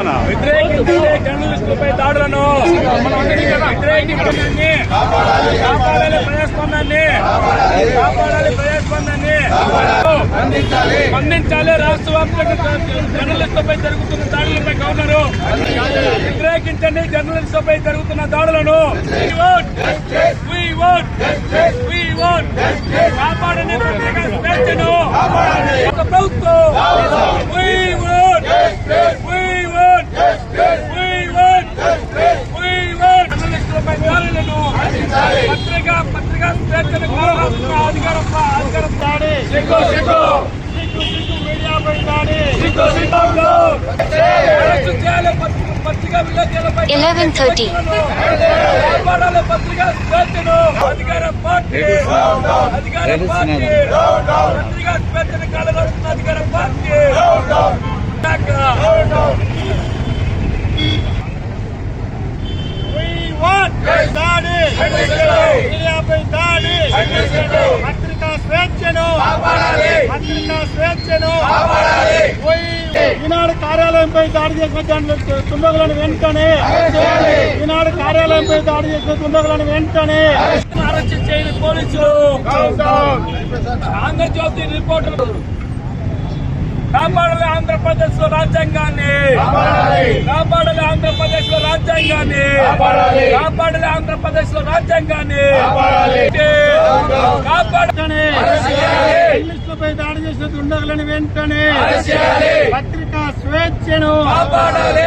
వ్యతిరేకించే జర్నలిస్టులపై దాడులను వ్యతిరేకించడాన్ని కాపాడాలి ప్రజాస్పందాన్ని కాపాడాలి ప్రజాస్పందాన్ని స్పందించాలి రాష్ట్ర వ్యాప్తంగా జర్నలిస్టులపై జరుగుతున్న దాడులపై గవర్నరు వ్యతిరేకించండి జర్నలిస్టులపై జరుగుతున్న దాడులను. కాపాడండి స్వేచ్ఛను ఒక ప్రభుత్వం We want justice. We want justice. We want justice. We want జర్నలిస్టులపై దాడులను పత్రికా పత్రికా స్వేచ్ఛను కాపాడుతున్న అధికారం అధికారం దాడి సిగ్గు సిగ్గు సిగ్గు సిగ్గు మీడియాపై దాడి సిగ్గు సిగ్గు అరెస్టు చేయాలి పత్రిక పత్రికా విలేకరులపై 11:30. కాపాడాలి పత్రికా స్వేచ్ఛను అధికార పార్టీ అధికార పార్టీ పత్రికా స్వేచ్ఛను కాలరాస్తున్న అధికార పార్టీ We want దాడి మీడియాపై దాడి పత్రికా స్వేచ్ఛను పత్రికా స్వేచ్ఛను ఈనాడు కార్యాలయంపై దాడి చేసిన దుండగులను వెంటనే ఈనాడు కార్యాలయంపై దాడి చేసిన దుండగులను వెంటనే అరెస్ట్ చేయని పోలీసులు ఆంధ్రజ్యోతి రిపోర్టర్లు కాపాడాలి ఆంధ్రప్రదేశ్లో రాజ్యాంగాన్ని. కాపాడాలి. ఆంధ్రప్రదేశ్లో రాజ్యాంగాన్ని. కాపాడాలి. ఆంధ్రప్రదేశ్లో రాజ్యాంగాన్ని కాపాడని ఇంగ్లీష్లపై దాడి చేసిన దుండగులను వెంటనే పత్రికా స్వేచ్ఛను కాపాడాలి.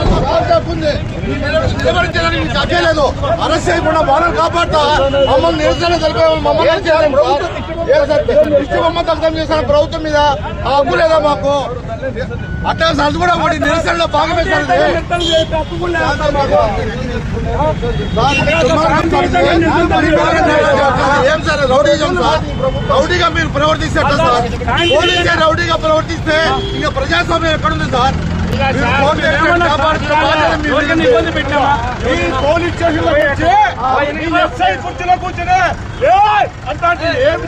నిలబడించడానికి నీకు హక్కే తగ్గలేదు అరెస్ట్ చేయకుండా వాళ్ళని కాపాడుతా. మమ్మల్ని నిరసన తెలిపే మమ్మల్ని ఏం చేయాలి సార్? బొమ్మ దగ్ధం చేసిన ప్రభుత్వం మీద ఆ హక్కు లేదా మాకు? అట్లా అది కూడా ఒకటి నిరసనలో భాగమే సార్ ఏం సార్ రౌడీజం సార్? రౌడీగా మీరు ప్రవర్తిస్తే సార్? పోలీసే రౌడీగా ప్రవర్తిస్తే ఇంకా ప్రజాస్వామ్యం ఎక్కడుంది సార్? మీరు ఇబ్బంది పెట్టామా ఈ పోలీస్ స్టేషన్లో వచ్చి ఈ ఎస్ఐ కుర్చీలో కూర్చుని ఏమి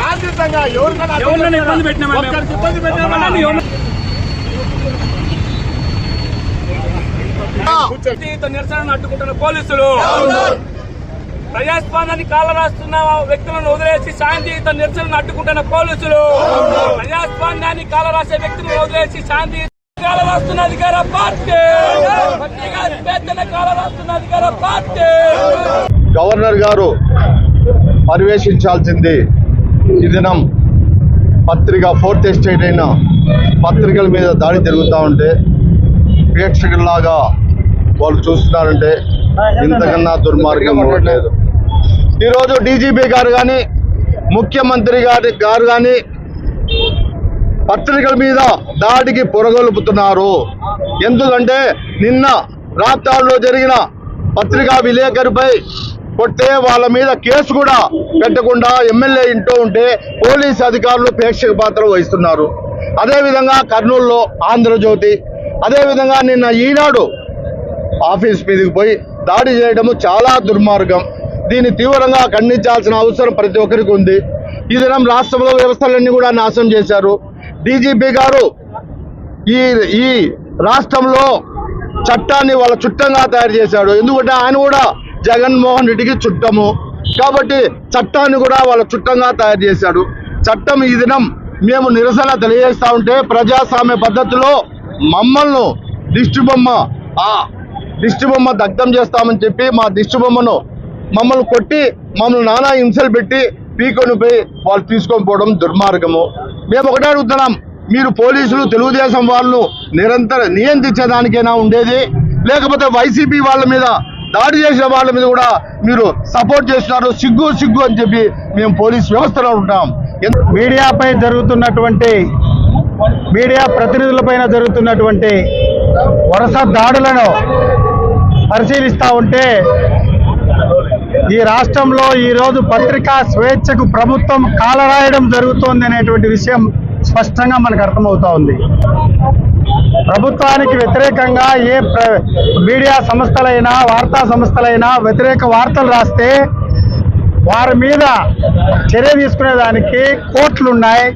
శాంతియుతంగా ఎవరికైనా ఇబ్బంది పెట్టినామా ఇబ్బంది అడ్డుకుంటున్న పోలీసులు ప్రజాస్వామ్యాన్ని కాలరాస్తున్న వ్యక్తులను వదిలేసి శాంతియుత నిరసనను అడ్డుకుంటున్న పోలీసులు. ప్రజాస్వామ్యాన్ని కాలరాసే వ్యక్తులను వదిలేసి శాంతి కాలరాస్తున్న అధికార పార్టీ. కాలరాస్తున్న అధికార పార్టీ. గవర్నర్ గారు పర్యవేక్షించాల్సింది ఈ దినం పత్రిక ఫోర్త్ ఎస్టేట్ అయిన పత్రికల మీద దాడి జరుగుతూ ఉంటే ప్రేక్షకుల్లాగా వాళ్ళు చూస్తున్నారంటే ఇంతకన్నా దుర్మార్గం లేదు ఈరోజు డీజీపీ గారు కానీ ముఖ్యమంత్రి గారి గారు కానీ పత్రికల మీద దాడికి పొరగొలుపుతున్నారు. ఎందుకంటే నిన్న రాప్తాడులో జరిగిన పత్రికా విలేకరిపై కొట్టే వాళ్ళ మీద కేసు కూడా పెట్టకుండా ఎమ్మెల్యే ఇంటూ ఉంటే పోలీస్ అధికారులు ప్రేక్షక పాత్ర వహిస్తున్నారు. అదేవిధంగా కర్నూలులో ఆంధ్రజ్యోతి అదేవిధంగా నిన్న ఈనాడు ఆఫీస్ మీదకి పోయి దాడి చేయడము చాలా దుర్మార్గం. దీన్ని తీవ్రంగా ఖండించాల్సిన అవసరం ప్రతి ఒక్కరికి ఉంది. ఈ దినం రాష్ట్రంలో వ్యవస్థలన్నీ కూడా నాశనం చేశారు. డీజీపీ గారు ఈ ఈ రాష్ట్రంలో చట్టాన్ని వాళ్ళ చుట్టంగా తయారు చేశాడు. ఎందుకంటే ఆయన కూడా జగన్మోహన్ రెడ్డికి చుట్టము. కాబట్టి చట్టాన్ని కూడా వాళ్ళ చుట్టంగా తయారు చేశాడు. చట్టం ఈ దినం మేము నిరసన తెలియజేస్తా ఉంటే ప్రజాస్వామ్య పద్ధతిలో మమ్మల్ని దిష్టి బొమ్మ ఆ దిష్టి బొమ్మ దగ్ధం చేస్తామని చెప్పి మా దిష్టి బొమ్మను మమ్మల్ని కొట్టి మమ్మల్ని నానా హింసలు పెట్టి పీకొని పోయి వాళ్ళు తీసుకొని పోవడం దుర్మార్గము. మేము ఒకటే అడుగుతున్నాం మీరు పోలీసులు తెలుగుదేశం వాళ్ళు నిరంతరం నియంత్రించడానికైనా ఉండేది. లేకపోతే వైసీపీ వాళ్ళ మీద దాడి చేసిన వాళ్ళ మీద కూడా మీరు సపోర్ట్ చేస్తున్నారు. సిగ్గు సిగ్గు అని చెప్పి మేము పోలీస్ వ్యవస్థలో ఉంటాం ఎందు- మీడియాపై జరుగుతున్నటువంటి మీడియా ప్రతినిధులపైన జరుగుతున్నటువంటి వరుస దాడులను పరిశీలిస్తూ ఉంటే ఈ రాష్ట్రంలో ఈరోజు పత్రికా స్వేచ్ఛకు ప్రభుత్వం కాలరాయడం జరుగుతోంది అనేటువంటి విషయం స్పష్టంగా మనకు అర్థమవుతా ఉంది. ప్రభుత్వానికి వ్యతిరేకంగా ఏ ప్ర- మీడియా సంస్థలైనా వార్తా సంస్థలైనా వ్యతిరేక వార్తలు రాస్తే వారి మీద చర్య తీసుకునేదానికి కోర్టులు ఉన్నాయి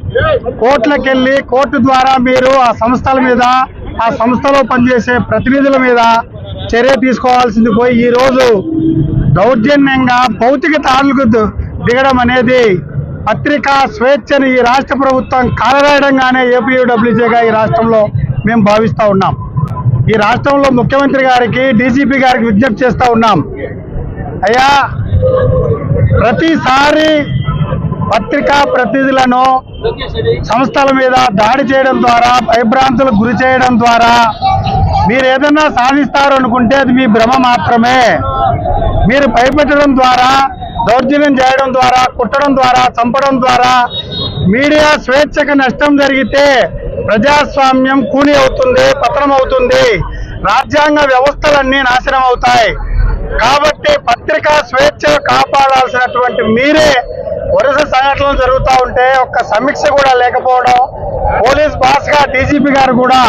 కోర్టులకెళ్ళి కోర్టు ద్వారా మీరు ఆ సంస్థల మీద ఆ సంస్థలో పనిచేసే ప్రతినిధుల మీద చర్య తీసుకోవాల్సింది పోయి ఈరోజు దౌర్జన్యంగా భౌతిక తాడులకు దిగడం అనేది పత్రికా స్వేచ్ఛను ఈ రాష్ట్ర ప్రభుత్వం కాలరాయడంగానే ఏపీయూడబ్ల్యూజేగా ఈ రాష్ట్రంలో మేము భావిస్తూ ఉన్నాం. ఈ రాష్ట్రంలో ముఖ్యమంత్రి గారికి డీజీపీ గారికి విజ్ఞప్తి చేస్తూ ఉన్నాం. అయ్యా ప్రతిసారి పత్రికా ప్రతినిధులను సంస్థల మీద దాడి చేయడం ద్వారా భయభ్రాంతులకు గురి చేయడం ద్వారా మీరు ఏదన్నా సాధిస్తారు అనుకుంటే అది మీ భ్రమ మాత్రమే. మీరు భయపెట్టడం ద్వారా దౌర్జన్యం చేయడం ద్వారా కుట్టడం ద్వారా చంపడం ద్వారా మీడియా స్వేచ్ఛకు నష్టం జరిగితే ప్రజాస్వామ్యం కూలి అవుతుంది పతనం అవుతుంది. రాజ్యాంగ వ్యవస్థలన్నీ నాశనం అవుతాయి. కాబట్టి పత్రికా స్వేచ్ఛ కాపాడాల్సినటువంటి మీరే వరుస సంఘటనలు జరుగుతూ ఉంటే ఒక్క సమీక్ష కూడా లేకపోవడం పోలీస్ బాస్గా డీజీపీ గారు కూడా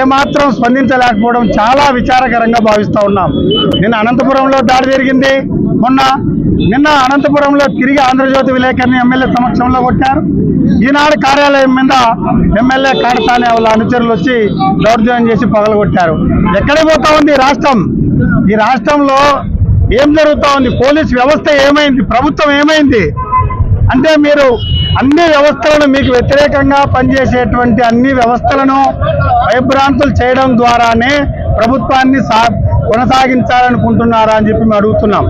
ఏమాత్రం స్పందించలేకపోవడం చాలా విచారకరంగా భావిస్తూ ఉన్నాం. నిన్న అనంతపురంలో దాడి జరిగింది. మొన్న నిన్న అనంతపురంలో తిరిగి ఆంధ్రజ్యోతి విలేకరిని ఎమ్మెల్యే సమక్షంలో కొట్టారు. ఈనాడు కార్యాలయం మీద ఎమ్మెల్యే కాడతానే వాళ్ళ అనుచరులు వచ్చి దౌర్జన్యం చేసి పగలగొట్టారు. ఎక్కడికి పోతా ఉంది రాష్ట్రం? ఈ రాష్ట్రంలో ఏం జరుగుతూ ఉంది? పోలీస్ వ్యవస్థ ఏమైంది? ప్రభుత్వం ఏమైంది? అంటే మీరు అన్ని వ్యవస్థలను మీకు వ్యతిరేకంగా పనిచేసేటువంటి అన్ని వ్యవస్థలను భయభ్రాంతులు చేయడం ద్వారానే ప్రభుత్వాన్ని సా కొనసాగించాలనుకుంటున్నారా అని చెప్పి మేము అడుగుతున్నాం.